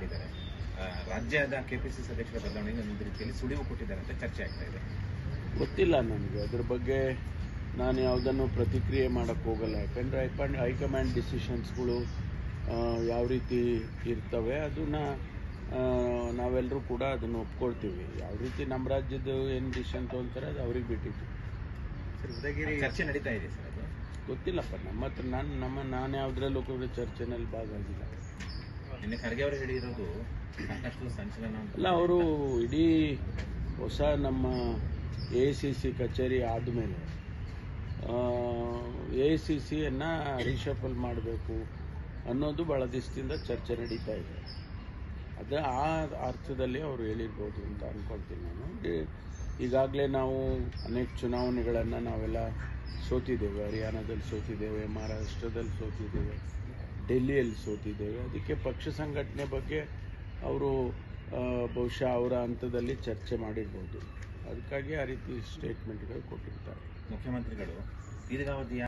ನೀಡಿದ್ದಾರೆ ಆ, ರಾಜ್ಯದ ಕೆಪಿಸಿಸಿ ಅಧ್ಯಕ್ಷರ ಬದಲಾವಣೆಗೆ ಒಂದು ರೀತಿಯಲ್ಲಿ ಸುಳಿವು ಕೊಟ್ಟಿದ್ದಾರೆ ಅಂತ ಚರ್ಚೆ ಆಗ್ತಾ ಇದೆ. ಗೊತ್ತಿಲ್ಲ ನನಗೆ. ಅದ್ರ ಬಗ್ಗೆ ನಾನು ಯಾವುದನ್ನು ಪ್ರತಿಕ್ರಿಯೆ ಮಾಡೋಕ್ಕೆ ಹೋಗಲ್ಲ. ಯಾಕಂದರೆ ಹೈಕಮಾಂಡ್ ಹೈಕಮಾಂಡ್ ಡಿಸಿಷನ್ಸ್ಗಳು ಯಾವ ರೀತಿ ಇರ್ತವೆ ಅದನ್ನು ನಾವೆಲ್ಲರೂ ಕೂಡ ಅದನ್ನು ಒಪ್ಕೊಳ್ತೀವಿ. ಯಾವ ರೀತಿ ನಮ್ಮ ರಾಜ್ಯದ ಏನು ಡಿಸಿಷನ್ ತೊಗೊಳ್ತಾರೆ ಅದು ಅವ್ರಿಗೆ ಬಿಟ್ಟಿದ್ದು ಸರ್ ಉದಯಗಿರಿ ಚರ್ಚೆ ನಡೀತಾ ಇದೆ ಸರ್ ಅದು? ಗೊತ್ತಿಲ್ಲಪ್ಪ ನಮ್ಮ ಹತ್ರ ನಾನು ನಮ್ಮ ನಾನು ಯಾವುದ್ರಲ್ಲೂ ಕೂಡ ಚರ್ಚೆನಲ್ಲಿ ಭಾಗವಾಗಿಲ್ಲ. ಅಲ್ಲ, ಅವರು ಇಡೀ ಹೊಸ ನಮ್ಮ ಎ ಸಿ ಸಿ ಕಚೇರಿ ಆದಮೇಲೆ ಎ ಸಿ ಸಿಯನ್ನು ರೀಶಫಲ್ ಮಾಡಬೇಕು ಅನ್ನೋದು ಭಾಳ ದಿವಸದಿಂದ ಚರ್ಚೆ ನಡೀತಾ ಇದೆ. ಅದು ಆ ಅರ್ಥದಲ್ಲಿ ಅವರು ಹೇಳಿರ್ಬೋದು ಅಂತ ಅಂದ್ಕೊಳ್ತೀನಿ ನಾನು. ಈಗಾಗಲೇ ನಾವು ಅನೇಕ ಚುನಾವಣೆಗಳನ್ನು ನಾವೆಲ್ಲ ಸೋತಿದ್ದೇವೆ. ಹರಿಯಾಣದಲ್ಲಿ ಸೋತಿದ್ದೇವೆ, ಮಹಾರಾಷ್ಟ್ರದಲ್ಲಿ ಸೋತಿದ್ದೇವೆ. ಡೆಲ್ಲಿಯಲ್ಲಿ ಸೋತಿದ್ದೇವೆ. ಅದಕ್ಕೆ ಪಕ್ಷ ಸಂಘಟನೆ ಬಗ್ಗೆ ಅವರು ಬಹುಶಃ ಅವರ ಹಂತದಲ್ಲಿ ಚರ್ಚೆ ಮಾಡಿರ್ಬೋದು. ಅದಕ್ಕಾಗಿ ಆ ರೀತಿ ಸ್ಟೇಟ್ಮೆಂಟ್ಗಳು ಕೊಟ್ಟಿರ್ತಾರೆ. ಮುಖ್ಯಮಂತ್ರಿಗಳು, ದೀರ್ಘಾವಧಿಯ